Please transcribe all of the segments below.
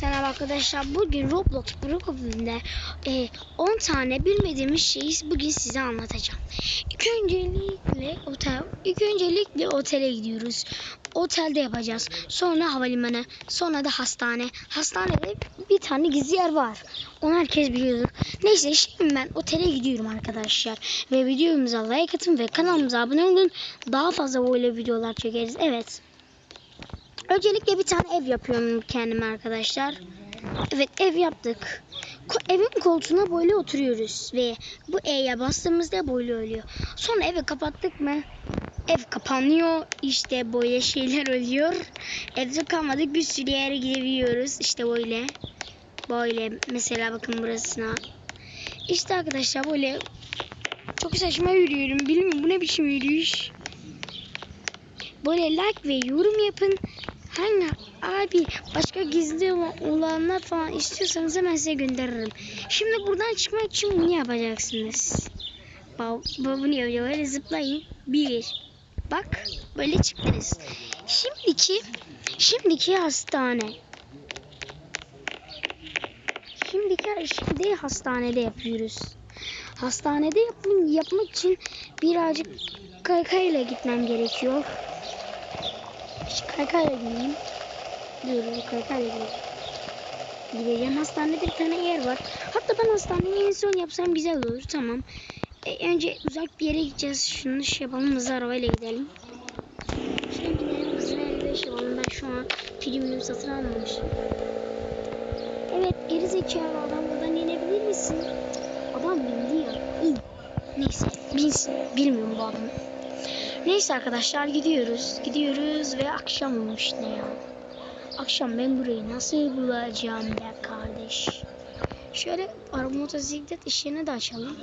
Selam arkadaşlar. Bugün Roblox bölümünde e, 10 tane bilmediğimiz şeyi bugün size anlatacağım. İlk öncelikle otel, ilk öncelikle otele gidiyoruz. Otelde yapacağız. Sonra havalimanı, sonra da hastane. Hastanede bir tane gizli yer var. Onu herkes biliyordur. Neyse şimdi ben otele gidiyorum arkadaşlar. Ve videomuza like atın ve kanalımıza abone olun. Daha fazla böyle videolar çekeriz. Evet. Öncelikle bir tane ev yapıyorum kendime arkadaşlar. Evet ev yaptık. Ko- evin koltuğuna böyle oturuyoruz ve bu E'ye bastığımızda böyle oluyor. Sonra evi kapattık mı? Ev kapanıyor. İşte böyle şeyler oluyor. Evde kalmadık bir sürü yere gidebiliyoruz. İşte böyle. Böyle mesela bakın burasına. İşte arkadaşlar böyle çok saçma yürüyorum. Bilmiyorum bu ne biçim yürüyüş. Böyle like ve yorum yapın. Hangi abi başka gizli olanlar falan istiyorsanız hemen size gönderirim. Şimdi buradan çıkmak için bunu yapacaksınız. Bunu yapıyor. Böyle zıplayın. Bir. Bak böyle çıktınız. Şimdiki şimdiki hastane. Şimdiki şimdi hastanede yapıyoruz. Hastanede yapmak için birazcık kaykayla gitmem gerekiyor. Kaykayla gideyim. Dur kaykayla gideyim. Gideceğim. Hastanede bir tane yer var. Hatta ben hastaneyi en son yapsam güzel olur. Tamam. E, önce uzak bir yere gideceğiz. Şunu şey yapalım. Hızlı arabayla gidelim. Şimdi gidelim. Hızlı arabayla şey yapalım. Ben şu an filmimi satın almamışım. Evet geri zekalı adam buradan inebilir misin? Adam bindi ya. İn. Neyse binsin. Bilmiyorum bu adamı. Neyse arkadaşlar gidiyoruz. Gidiyoruz ve akşam olmuş ne ya. Akşam ben burayı nasıl bulacağım be kardeş. Şöyle araba motosiklet işini de açalım.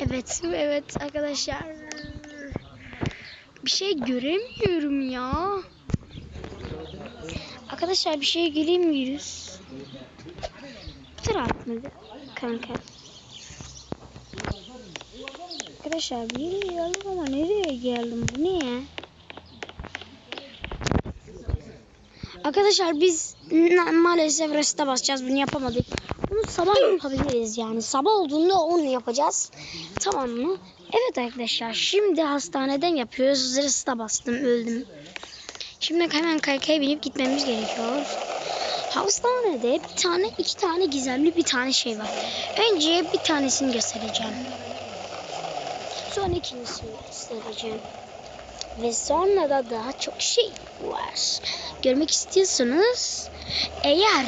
Evet, evet arkadaşlar. Bir şey göremiyorum ya. Arkadaşlar bir şey göremiyoruz. Bu taraf mıydı kanka? Arkadaşlar bir yere ama nereye geldim? Bu ne ya? Arkadaşlar biz maalesef reste basacağız. Bunu yapamadık. Bunu sabah yapabiliriz yani. Sabah olduğunda onu yapacağız. Tamam mı? Evet arkadaşlar şimdi hastaneden yapıyoruz. Reste bastım öldüm. Şimdi hemen kaykaya binip gitmemiz gerekiyor. Hastanede bir tane iki tane gizemli bir tane şey var. Önce bir tanesini göstereceğim. Sonra ikincisini göstereceğim. Ve sonra da daha çok şey var. Görmek istiyorsanız eğer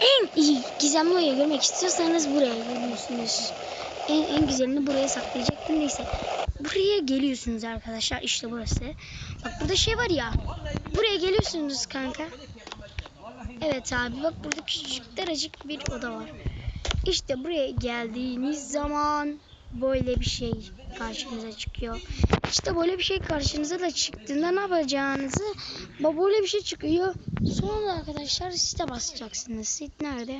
en iyi gizemli oyunu görmek istiyorsanız buraya geliyorsunuz. En, en güzelini buraya saklayacaktım. Neyse. Buraya geliyorsunuz arkadaşlar. İşte burası. Bak burada şey var ya. Buraya geliyorsunuz kanka. Evet abi bak burada küçücük daracık bir oda var. İşte buraya geldiğiniz zaman böyle bir şey karşınıza çıkıyor. İşte böyle bir şey karşınıza da çıktığında ne yapacağınızı böyle bir şey çıkıyor. Sonra arkadaşlar site basacaksınız. Site nerede?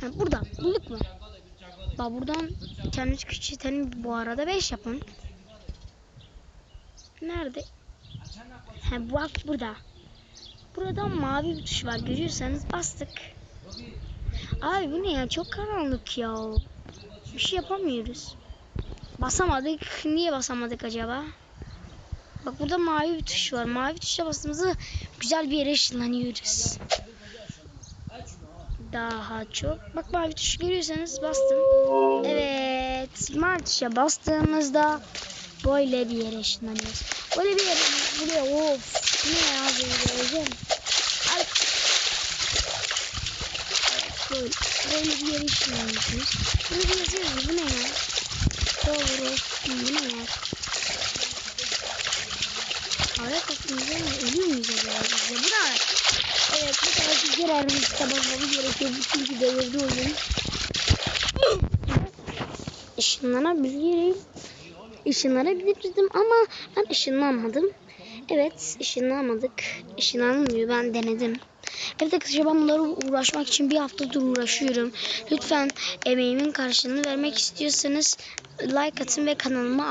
Ha, buradan bulduk mu? Bak buradan kendiniz küçültelim bu arada 5 yapın. Nerede? Ha bak burada. Burada mavi bir tuş var görüyorsanız bastık. Abi bu ne ya çok karanlık ya. Bir şey yapamıyoruz. Basamadık. Niye basamadık acaba? Bak burada mavi bir tuş var. Mavi tuşa bastığımızda güzel bir yere ışınlanıyoruz. Daha çok. Bak mavi tuşu görüyorsanız bastım. Evet. Mavi tuşa bastığımızda böyle bir yere ışınlanıyoruz. Böyle bir yere buraya of. Ne ya böyle Böyle, bir yere ışınlanıyorsunuz. Burada yazıyoruz. Bu ne ya? Doğru. Bu ne ya? Ayak aklımıza mı? Ölüyor muyuz acaba de? Bu da Evet bu tarafı görevimiz tamamlamamız gerekiyor. Çünkü devirde oyun. Işınlanabilirim. Işınlanabilirdim ama ben ışınlanmadım. Evet ışınlanmadık. Işınlanmıyor ben denedim. Evet arkadaşlar ben bunları uğraşmak için bir haftadır uğraşıyorum. Lütfen emeğimin karşılığını vermek istiyorsanız like atın ve kanalıma abone